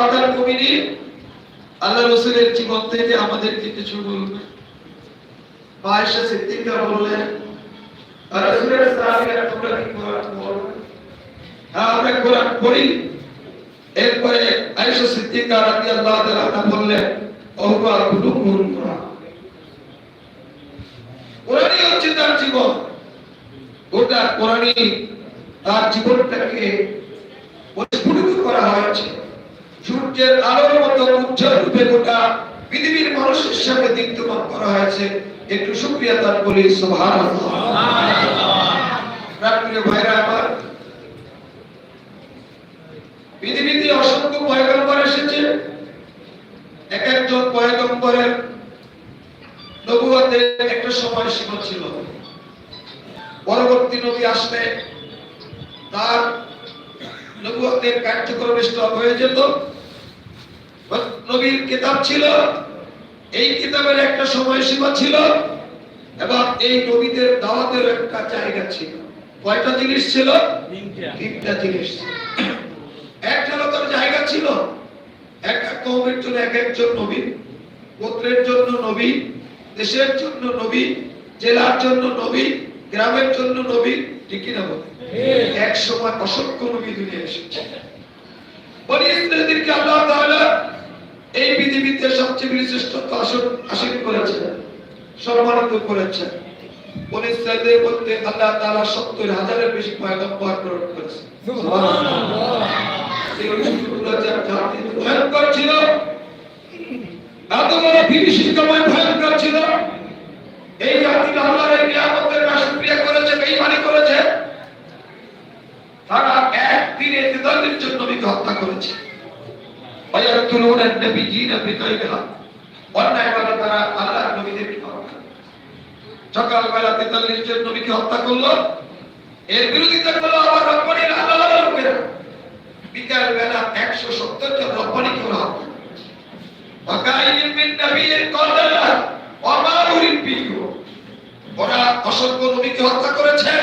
মাতার কবিনী আল্লাহ রসুলের জীবন থেকে আমাদেরকে কিছু বলবে। আয়েশা সিদ্দিকা বললেন রসুলের সাহাবীরা কোরআন পড়ো? হ্যাঁ আমরা কোরআন পড়ি। এরপরে আয়েশা সিদ্দিকা রাদিয়াল্লাহু তাআলা বললেন ওহবা কুলুকুল কোরআন। কোরআনই হচ্ছে তার জীবন। গোটা কোরআনই তার জীবনটাকে পরিস্ফুটিত করা হয়েছে। সূর্যের আলোর মতো উজ্জ্বল রূপে গোটা পৃথিবীর মানুষের সামনে দীপ্তমান করা হয়েছে। একটু শুকরিয়া তার বলি প্রিয় ভাইরা আমার, পৃথিবীতে অসংখ্য পয়গম্বর এসেছে। এক একজন পয়গম্বরের নবুয়তের একটা সময় সীমা ছিল। পরবর্তী নবী আসলে তার নবুয়তের কার্যক্রম স্টপ হয়ে যেত। নবীর কিতাব ছিল এই কিতাবের একটা সময়সীমা ছিল এবং এই নবীদের দাওয়াতের একটা জায়গা ছিল। কয়টা জিনিস ছিল? তিনটা। জিনিস একটা লোকের জায়গা ছিল এক এক কৌমের জন্য এক একজন নবী গোত্রের জন্য নবী দেশের জন্য নবী জেলার জন্য নবী গ্রামের জন্য নবী ঠিক কি না বলে এক সময় অসংখ্য নবী দুনিয়া এসেছে। বনি ইসরায়েলদেরকে আল্লাহ তাআলা সবচেয়ে বিশিষ্টতা আসন আসীন করেছেন সম্মানিত করেছেন বনি ইসরায়েলদের মধ্যে আল্লাহ তাআলা 70 হাজারের বেশি পয়গম্বর প্রেরণ করেছেন ভয়ঙ্কর ছিল। এত বড় বিভীষিকাময় ভয়ঙ্কর ছিল। এই জাতি আল্লাহর এই নিয়ামতের নাশক্রিয়া করেছে বেঈমানি করেছে। তারা এক দিনে তেতাল্লিশ জন নবীকে হত্যা করেছে। ويقتلون النبيين بغير حق অন্যায়ভাবে তারা আল্লাহর নবীদেরকে হত্যা করে। সকালবেলা তেতাল্লিশ জন নবীকে হত্যা করলো এর বিরোধিতা করলো আবার রব্বানির আল্লাহ লোকেরা বিকাল বেলা একশো সত্তর জন রব্বানিকে ওরা হত্যা করে। وكاين من نبي قتل وما أريد ওরা অসংখ্য নবীকে হত্যা করেছে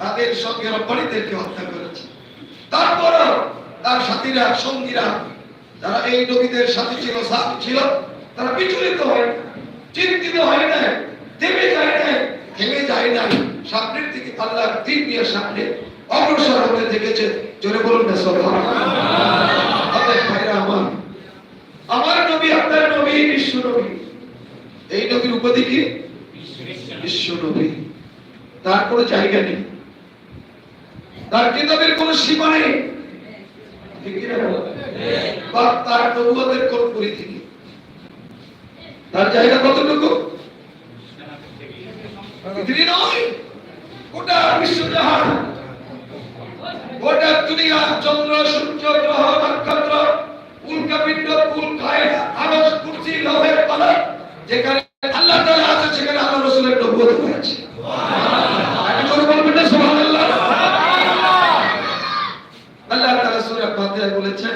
তাদের সঙ্গে রব্বানিদেরকে হত্যা করেছে তারপরও তার সাথীরা সঙ্গীরা যারা এই নবীদের সাথী ছিল সাথী ছিল, তারা বিচলিত হয়, চিন্তিত হয় না, থেমে যায় না, থেমে যায় না। সামনের দিকে আল্লাহর দিন নিয়ে সামনে অগ্রসর হতে দেখেছে। জোরে বলুন না ভাইরা আমার আমার নবী, আপনার নবী, বিশ্ব নবী। এই নবীর উপাধি কি? বিশ্ব নবী। তার কোনো জায়গা নেই। তার কিতাবের কোনো সীমা নেই। চন্দ্র সূর্য গ্রহ নক্ষত্র উল্কাপিণ্ড উল্কায় আরশ কুরসি লৌহের যেখানে আল্লাহ আছে সেখানে আল্লাহ রাসূলের নবুয়ত হয়েছে একটা করে বলবেন না সুবহানাল্লাহ আল্লাহ তাআলা সূরা ফাতিহা বলেছেন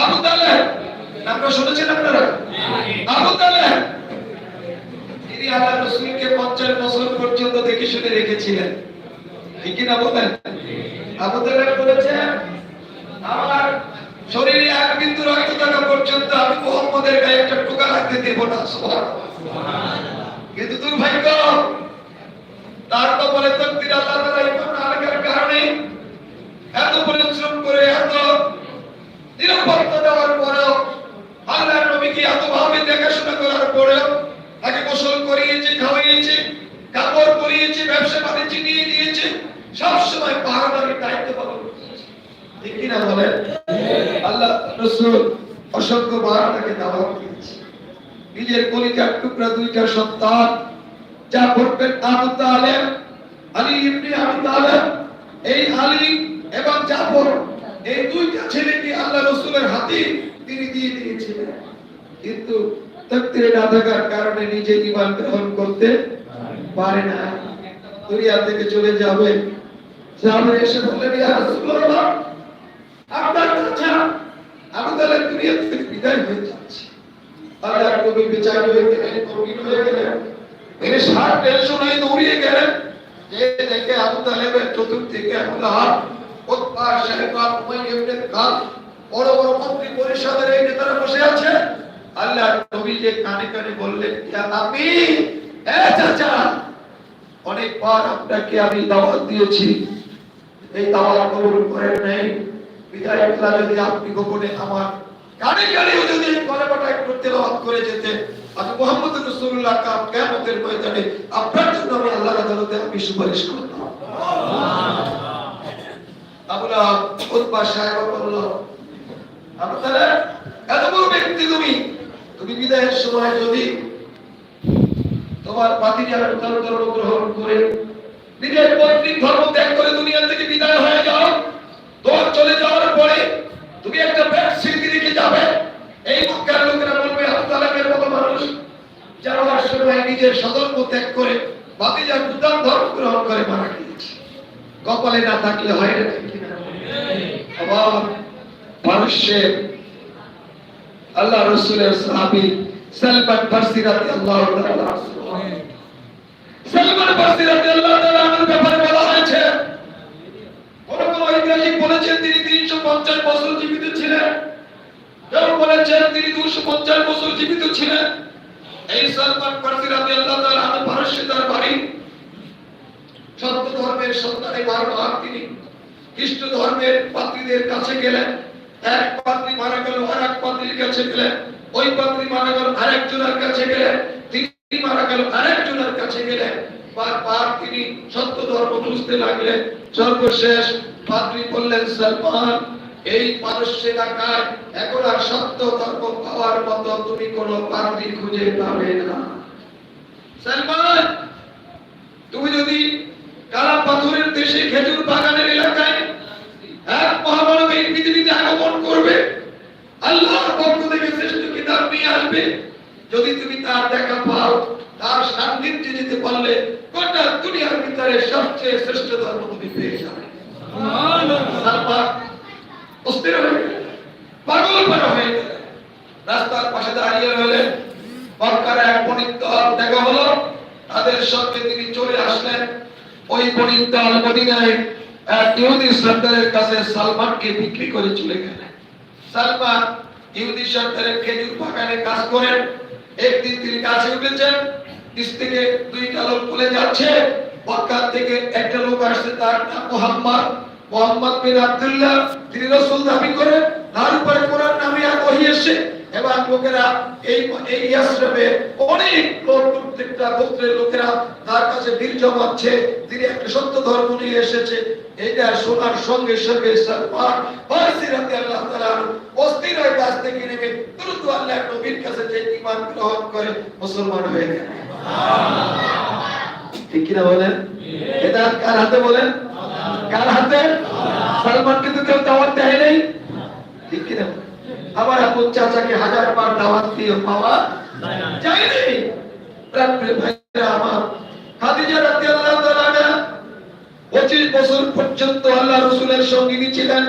আবু তালেব নামটা শুনেছেন আপনারা? আবু তালেব, তিনি আল্লাহ রসুলকে পঞ্চাশ বছর পর্যন্ত দেখে শুনে রেখেছিলেন। না বলেন আবু তালেব আমার শরীরে এক বিন্দু রক্ত থাকা পর্যন্ত আমি মোহাম্মদের গায়ে একটা টোকা রাখতে দেব না। কিন্তু দুর্ভাগ্য, তার কপালে তকদির আল্লাহ তাআলা ইমান কারণে এত পরিশ্রম করে এত নিরাপত্তা দেওয়ার পরেও আল্লাহর নবীকে এত ভাবে পরেও তাকে গোসল করিয়েছে, খাওয়াইয়েছে, কাপড় পরিয়েছে, ব্যবসা বাণিজ্য নিয়ে দিয়েছে সবসময় পাহাড়ার দায়িত্ব পালন। ঠিক কিনা বলেন? আল্লাহ রসুল অসংখ্য বার দাওয়াত দিয়েছে। নিজের কলিজার টুকরা দুইটা সন্তান, যা পড়বেন আবু তালেব, আলী ইবনে আবু তালেব, এই আলী এবং জাফর, এই দুইটা ছেলেকে আল্লাহ রসুলের হাতে তিনি দিয়ে দিয়েছিলেন। কিন্তু তকদিরে না থাকার কারণে নিজে ইমান গ্রহণ করতে পারে না। দুনিয়া থেকে চলে যাবে। সামনে এসে বললেন, ইয়া রাসূলুল্লাহ, আপনার চাচা আবু তালেব দুনিয়া থেকে বিদায় হয়ে যাচ্ছে। আল্লাহর নবী বেচারি হয়ে গেলেন কঠিন হয়ে গেলেন। এর সার টেনশন হয়ে দৌড়িয়ে গেলেন। যে দেখে আবু তালেবের চতুর্দিকে আল্লাহ উৎপা শাহেবা উমাইয়া ইবনে খাল বড় বড় মন্ত্রী পরিষদের এই নেতারা বসে আছে। আল্লাহ নবী যে কানে কানে বললেন আমি চাচা, অনেকবার আপনাকে আমি দাওয়াত দিয়েছি। এই দাওয়াত কবুল করেন নাই। বিদায় আল্লাহ যদি আপনি গোপনে আমার কানে কানেও যদি কলেমাটা একটু তেলাওয়াত করে যেতে আমি মোহাম্মদ রাসূলুল্লাহ কা কিয়ামতের ময়দানে আপনার জন্য আমি আল্লাহর আদালতে আমি সুপারিশ করতাম। আবুলা উতবা সাহেব বলল তাআলা এত বড় ব্যক্তি তুমি। তুমি বিদায়ের সময় যদি তোমার পাতিজার উত্তর গ্রহণ করে নিজের পৈতৃক ধর্ম ত্যাগ করে দুনিয়া থেকে বিদায় হয়ে যাও তোমার চলে যাওয়ার পরে তুমি একটা ব্যাগ স্মৃতি রেখে যাবে। এই মক্কার লোকেরা বলবে, আবু তালেবের মতো মানুষ যারা যাওয়ার সময় নিজের সদর্প ত্যাগ করে বাতিজার উত্তর ধর্ম গ্রহণ করে মারা গিয়েছে। কপালে না থাকলে হয় না ঠিক না আবার মানুষের আল্লাহ রসুলের সাহাবি সালমান ফারসি রাদিয়াল্লাহু তাআলা সালমান ফারসি তাআলা আনহুর ব্যাপারে বলা হয়েছে, কোন কোন ঐতিহাসিক বলেছেন, তিনি 350 বছর জীবিত ছিলেন। কেউ বলেছেন, তিনি 250 বছর জীবিত ছিলেন। এই সালমান ফারসি রাদিয়াল্লাহু তাআলা আনহু পারস্যে তার বাড়ি সত্য ধর্মের সন্তানে বারবার তিনি খ্রিস্ট ধর্মের পাত্রীদের কাছে গেলেন। এক পাত্রী মারা গেল আর এক কাছে গেলেন ওই পাত্রী মারা গেল আর একজনের কাছে গেলেন তিনি মারা গেল আর একজনের কাছে গেলেন তিনি সত্য ধর্ম লাগলেন সর্বশেষ পাত্রী বললেন, সালমান, এই এলাকায় এখন আর সত্য ধর্ম পাওয়ার মতো তুমি কোনো পাত্রী খুঁজে পাবে না। সালমান তুমি যদি কালা পাথরের দেশে খেজুর বাগানের এলাকায় এক মহামানব এই পৃথিবীতে আগমন করবে আল্লাহর পক্ষ থেকে শ্রেষ্ঠ কিতাব নিয়ে আসবে যদি তুমি তার দেখা পাও তার সান্নিধ্যে যেতে পারলে গোটা দুনিয়ার ভিতরে সবচেয়ে শ্রেষ্ঠ ধর্ম তুমি পেয়ে যাবে সালমান অস্থির হয়ে গেলেন, পাগল পারা হয়ে গেলেন। রাস্তার পাশে দাঁড়িয়ে রইলেন। মক্কার এক বণিক দল। দেখা হলো, তাদের সঙ্গে তিনি চলে আসলেন। ওই বণিক দল মদিনায় এক ইহুদি সর্দারের কাছে সালমানকে বিক্রি করে চলে গেলেন। সালমান ইহুদি সর্দারের খেজুর বাগানে কাজ করেন। একদিন তিনি কাছে উঠেছেন, নিচ থেকে দুইটা লোক চলে যাচ্ছে মক্কা থেকে একটা লোক আসছে তার নাম মোহাম্মদ। মোহাম্মদ বিন আব্দুল্লাহ, তিনি রাসূল দাবি করেন তার উপরে কোরআন নামে এক ওহী এসেছে। এবং লোকেরা এই এই অনেক লোক গোত্রের লোকেরা তার কাছে বীর জমাচ্ছে। তিনি একটা সত্য ধর্ম নিয়ে এসেছে। এটা শোনার সঙ্গে সঙ্গে সালমান ফারসি রাদিয়াল্লাহু তাআলা আনহু অস্থির হয়ে কাছ থেকে নেমে দ্রুত আল্লাহর নবীর কাছে যে ঈমান গ্রহণ করে, মুসলমান হয়ে গেলেন ঠিক কিনা বলেন? এটা কার হাতে বলেন? কার হাতে? সালমান কিন্তু কেউ দাওয়াত দেয় নাই। ঠিক কিনা? আমার আপন চাচাকে হাজার বার দাওয়াত দিয়ে পাওয়া যায়নি। ভাইরা আমার খাদিজা রাদিয়াল্লাহু তাআলা আনহা 25 বছর পর্যন্ত আল্লাহ রাসূলের সঙ্গিনী ছিলেন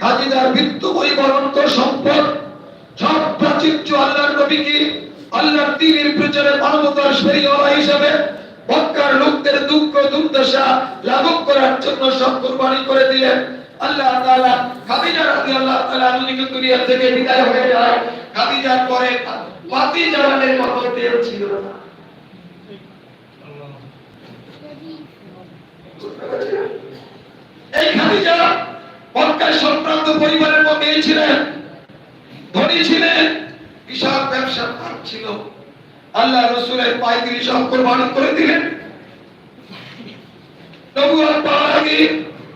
খাদিজার মৃত্যু পরিবরন্ত সম্পদ সব প্রাচুর্য আল্লাহর নবীকে আল্লাহর দ্বীনের প্রচারে মানবতার শরীয়লা হিসাবে মক্কার লোকদের দুঃখ দুর্দশা লাঘব করার জন্য সব কুরবানি করে দিলেন। আল্লাহ তাআলা খাদিজা রাদিয়াল্লাহু তাআলা আনহাকে দুনিয়া থেকে বিদায় হয়ে যায়। খাদিজার পরে পাতি জ্বালানের মতো তেল ছিল না। এই খাদিজা মক্কায় সম্ভ্রান্ত পরিবারের মধ্যে ছিলেন। ধনী ছিলেন, বিশাল ব্যবসার ভাগ ছিল। আল্লাহ রসুলের পাইকারি সব কোরবানি করে দিলেন। নবুয়ার পাওয়ার আগে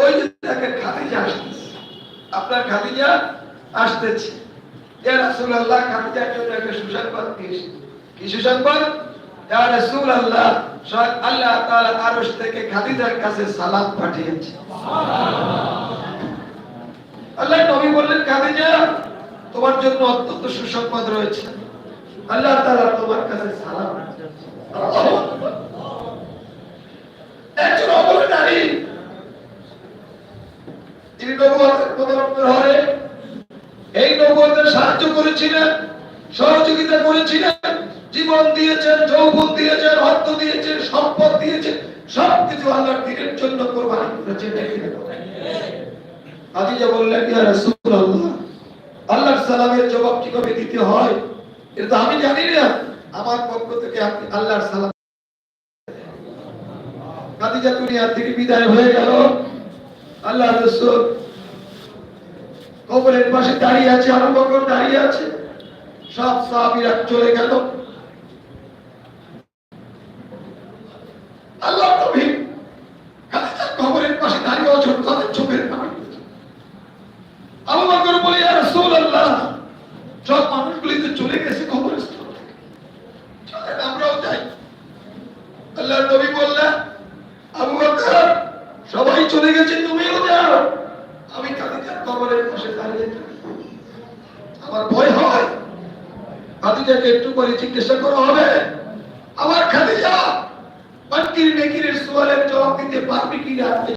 ওই যে খাদিজা আসতেছে। আপনার খাদিজা আসতেছে। খাদিজার জন্য একটা সুসংবাদ দিয়েছি কি সুসংবাদ? আল্লাহ তাআলা আরশ থেকে খাদিজার কাছে সালাম পাঠিয়েছে। আল্লাহ নবী বললেন, খাদিজা, তোমার জন্য অত্যন্ত সুসংবাদ রয়েছে। আল্লাহ তাআলা তোমার কাছে সালাম একজন তিনি নবুয়তের এই নবুয়তের সাহায্য করেছিলেন, সহযোগিতা করেছিলেন, জীবন দিয়েছেন, যৌবন দিয়েছেন, অর্থ দিয়েছেন, সম্পদ দিয়েছেন, সবকিছু আল্লাহর দিনের জন্য কোরবানি করেছেন আদিজা বললেন, ইয়া রাসূলুল্লাহ, আল্লাহর সালামের জবাব কীভাবে দিতে হয়? এটা আমি জানি না। আমার পক্ষ থেকে আপনি আল্লাহর সালাম। খাদিজা দুনিয়া থেকে বিদায় হয়ে গেল। আল্লাহ রসুল কবরের পাশে দাঁড়িয়ে আছে আরও বকর দাঁড়িয়ে আছে। সব সাহাবীরা চলে গেল। আল্লাহ নবী কবরের পাশে দাঁড়িয়ে তাদের চোখের পানি। আবু বকর বলে, ইয়া সব মানুষগুলি